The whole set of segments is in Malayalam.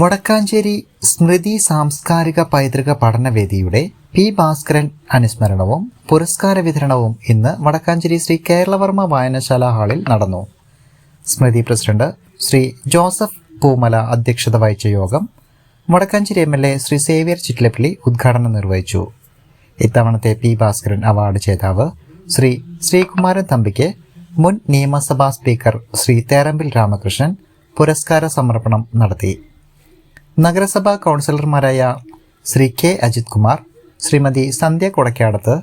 വടക്കാഞ്ചേരി സ്മൃതി സാംസ്കാരിക പൈതൃക പഠനവേദിയുടെ പി ഭാസ്കരൻ അനുസ്മരണവും പുരസ്കാര വിതരണവും ഇന്ന് വടക്കാഞ്ചേരി ശ്രീ കേരളവർമ്മ വായനശാല ഹാളിൽ നടന്നു. സ്മൃതി പ്രസിഡന്റ് ശ്രീ ജോസഫ് പൂമല അധ്യക്ഷത വഹിച്ച യോഗം Vadakkanchery M L A Shri Xavier Chittilappally ഉദ്ഘാടനം നിർവഹിച്ചു. ഇത്തവണത്തെ പി ഭാസ്കരൻ അവാർഡ് ജേതാവ് ശ്രീ ശ്രീകുമാരൻ തമ്പിക്ക് മുൻ നിയമസഭാ സ്പീക്കർ ശ്രീ തേരമ്പിൽ രാമകൃഷ്ണൻ പുരസ്കാര സമർപ്പണം നടത്തി. നഗരസഭാ കൗൺസിലർമാരായ ശ്രീ കെ അജിത് കുമാർ ശ്രീമതി സന്ധ്യ കൊടക്കാടത്ത്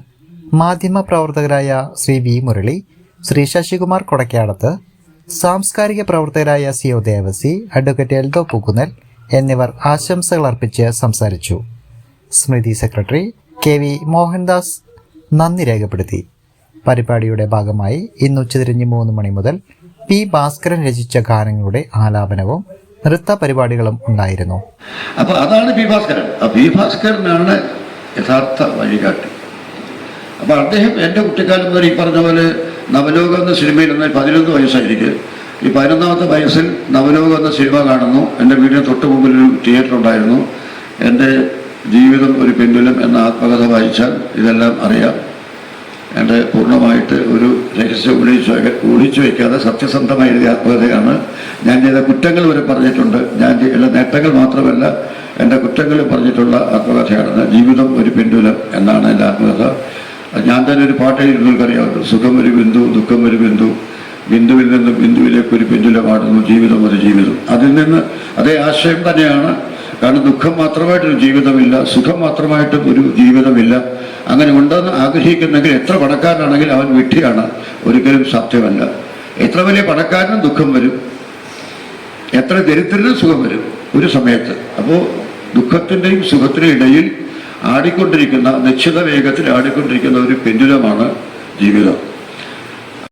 മാധ്യമ പ്രവർത്തകരായ ശ്രീ വി മുരളി ശ്രീ ശശികുമാർ കൊടക്കാടത്ത് സാംസ്കാരിക പ്രവർത്തകരായ C O Devasi advocate Eldho Pookkunnel എന്നിവർ ആശംസകൾ അർപ്പിച്ച് സംസാരിച്ചു. Smriti secretary K V Mohandas നന്ദി രേഖപ്പെടുത്തി. പരിപാടിയുടെ ഭാഗമായി ഇന്ന് ഉച്ചതിരിഞ്ഞ് മൂന്ന് മണി മുതൽ പി ഭാസ്കരൻ രചിച്ച ഗാനങ്ങളുടെ ആലാപനവും നൃത്ത പരിപാടികളും ഉണ്ടായിരുന്നു. അപ്പൊ അതാണ് പി ഭാസ്കരൻ ഭാസ്കരനാണ് യഥാർത്ഥ വഴികാട്ടി. അപ്പൊ അദ്ദേഹം എന്റെ കുട്ടിക്കാലം മുതൽ ഈ പറഞ്ഞ പോലെ നവലോകം എന്ന സിനിമയിൽ നിന്ന് പതിനൊന്ന് വയസ്സായിരിക്കും. ഈ പതിനൊന്നാമത്തെ വയസ്സിൽ നവലോകം എന്ന സിനിമ കാണുന്നു. എന്റെ വീടിന് തൊട്ട് മുമ്പിൽ ഒരു തിയേറ്റർ ഉണ്ടായിരുന്നു. എന്റെ ജീവിതം ഒരു പെൻഡുലം എന്ന ആത്മകഥ വായിച്ചാൽ ഇതെല്ലാം അറിയാം. എന്റെ പൂർണമായിട്ട് ഒരു രഹസ്യം ഒളിച്ചു ഊഹിച്ചു വയ്ക്കാതെ സത്യസന്ധമായി എഴുതിയ ആത്മകഥയാണ്. ഞാൻ ചെയ്ത കുറ്റങ്ങൾ വരെ പറഞ്ഞിട്ടുണ്ട്. ഞാൻ എല്ലാ നേട്ടങ്ങൾ മാത്രമല്ല എന്റെ കുറ്റങ്ങൾ പറഞ്ഞിട്ടുള്ള ആത്മകഥയാണ് ജീവിതം ഒരു പിന്തുലം എന്നാണ് എന്റെ ആത്മകഥ. ഞാൻ തന്നെ ഒരു പാട്ട് എഴുതുന്നവർക്കറിയാമല്ലോ സുഖം ഒരു ബിന്ദു ദുഃഖം ഒരു ബിന്ദു. ബിന്ദുവിൽ നിന്നും ബിന്ദുവിലേക്ക് ഒരു പിന്തുലമാടുന്നു ജീവിതം ഒരു ജീവിതം. അതിൽ നിന്ന് അതേ ആശയം തന്നെയാണ് കാരണം ദുഃഖം മാത്രമായിട്ടൊരു ജീവിതമില്ല സുഖം മാത്രമായിട്ടും ഒരു ജീവിതമില്ല. അങ്ങനെ ഉണ്ടെന്ന് ആഗ്രഹിക്കുന്നെങ്കിൽ എത്ര പണക്കാരനാണെങ്കിൽ അവൻ വിട്ടിയാണ് ഒരിക്കലും സത്യമല്ല എത്ര വലിയ പണക്കാരനും ദുഃഖം വരും. എത്ര ദരിദ്രനും സുഖം വരും ഒരു സമയത്ത്. അപ്പോൾ ദുഃഖത്തിന്റെയും സുഖത്തിന്റെയും ഇടയിൽ ആടിക്കൊണ്ടിരിക്കുന്ന നിശ്ചിത വേഗത്തിൽ ആടിക്കൊണ്ടിരിക്കുന്ന ഒരു പെൻഡുലമാണ് ജീവിതം.